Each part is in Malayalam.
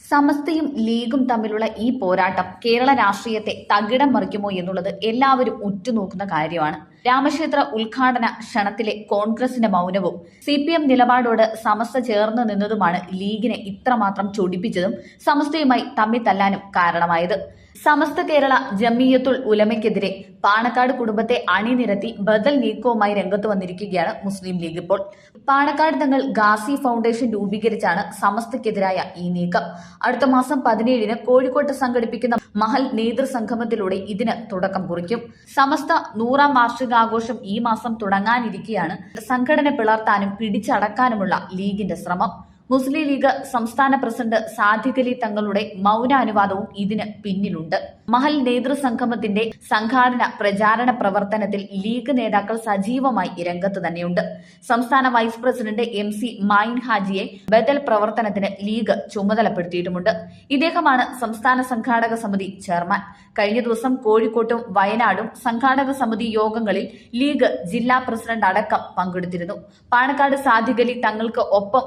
സമസ്തയും ലീഗും തമ്മിലുള്ള ഈ പോരാട്ടം കേരള രാഷ്ട്രീയത്തെ തകിടം മറിക്കുമോ എന്നുള്ളത് എല്ലാവരും ഉറ്റുനോക്കുന്ന കാര്യമാണ്. രാമക്ഷേത്ര ഉദ്ഘാടന ക്ഷണത്തിലെ കോൺഗ്രസിന്റെ മൗനവും സി പി എം നിലപാടോട് സമസ്ത ചേർന്ന് നിന്നതുമാണ് ലീഗിനെ ഇത്രമാത്രം ചൊടിപ്പിച്ചതും സമസ്തയുമായി തമ്മി തല്ലാനും കാരണമായത്. സമസ്ത കേരള ജമിയത്തുൽ ഉലമയ്ക്കെതിരെ പാണക്കാട് കുടുംബത്തെ അണിനിരത്തി ബദൽ നീക്കവുമായി രംഗത്ത് വന്നിരിക്കുകയാണ് മുസ്ലിം ലീഗ് ഇപ്പോൾ. പാണക്കാട് തങ്ങൾ ഗാസി ഫൗണ്ടേഷൻ രൂപീകരിച്ചാണ് സമസ്തക്കെതിരായ ഈ നീക്കം. അടുത്ത മാസം പതിനേഴിന് കോഴിക്കോട്ട് സംഘടിപ്പിക്കുന്ന മഹൽ നേതൃസംഗമത്തിലൂടെ ഇതിന് തുടക്കം കുറിക്കും. സമസ്ത നൂറാം വാർഷികാഘോഷം ഈ മാസം തുടങ്ങാനിരിക്കെയാണ്. സംഘടന പിളർത്താനും പിടിച്ചടക്കാനുമുള്ള ലീഗിന്റെ ശ്രമം. മുസ്ലിം ലീഗ് സംസ്ഥാന പ്രസിഡന്റ് സാദിഖ് അലി തങ്ങളുടെ മൗനാനുവാദവും ഇതിന് പിന്നിലുണ്ട്. മഹൽ നേതൃസംഗമത്തിന്റെ സംഘാടന പ്രചാരണ പ്രവർത്തനത്തിൽ ലീഗ് നേതാക്കൾ സജീവമായി രംഗത്ത് തന്നെയുണ്ട്. സംസ്ഥാന vice president M C Mayin ഹാജിയെ ബദൽ പ്രവർത്തനത്തിന് ലീഗ് ചുമതലപ്പെടുത്തിയിട്ടുമുണ്ട്. ഇദ്ദേഹമാണ് സംസ്ഥാന സംഘാടക സമിതി ചെയർമാൻ. കഴിഞ്ഞ ദിവസം കോഴിക്കോട്ടും വയനാടും സംഘാടക സമിതി യോഗങ്ങളിൽ ലീഗ് ജില്ലാ പ്രസിഡന്റ് അടക്കം പങ്കെടുത്തിരുന്നു. പാണക്കാട് സാദിഖ് അലി തങ്ങൾക്ക് ഒപ്പം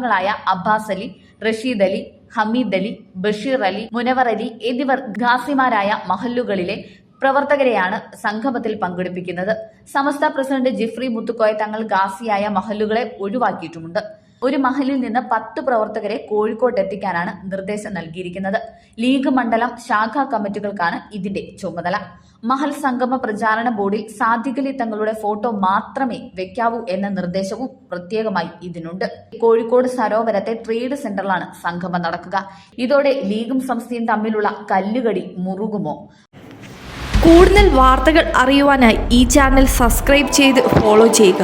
കുടുംബാംഗങ്ങളായ അബ്ബാസ് അലി റഷീദ് അലി ഹമീദ് അലി ബഷീർ അലി മുനവർ അലി എന്നിവർ ഖാസിമാരായ മഹല്ലുകളിലെ പ്രവർത്തകരെയാണ് സംഗമത്തിൽ പങ്കെടുപ്പിക്കുന്നത്. സമസ്ത പ്രസിഡന്റ് ജിഫ്രി മുത്തുക്കോയ തങ്ങൾ ഗാസിയായ മഹല്ലുകളെ ഒഴിവാക്കിയിട്ടുമുണ്ട്. ഒരു മഹലിൽ നിന്ന് പത്ത് പ്രവർത്തകരെ കോഴിക്കോട്ട് എത്തിക്കാനാണ് നിർദ്ദേശം നൽകിയിരിക്കുന്നത്. ലീഗ് മണ്ഡലം ശാഖാ കമ്മിറ്റികൾക്കാണ് ഇതിന്റെ ചുമതല. മഹൽ സംഗമ പ്രചാരണ ബോർഡിൽ സാധികലി തങ്ങളുടെ ഫോട്ടോ മാത്രമേ വെക്കാവൂ എന്ന നിർദ്ദേശവും പ്രത്യേകമായി ഇതിനുണ്ട്. കോഴിക്കോട് സരോവരത്തെ ട്രേഡ് സെന്ററിലാണ് സംഗമം നടക്കുക. ഇതോടെ ലീഗും സംസ്ഥയും തമ്മിലുള്ള കല്ലുകടി മുറുകുമോ? കൂടുതൽ വാർത്തകൾ അറിയുവാനായി ഈ ചാനൽ സബ്സ്ക്രൈബ് ചെയ്ത് ഫോളോ ചെയ്യുക.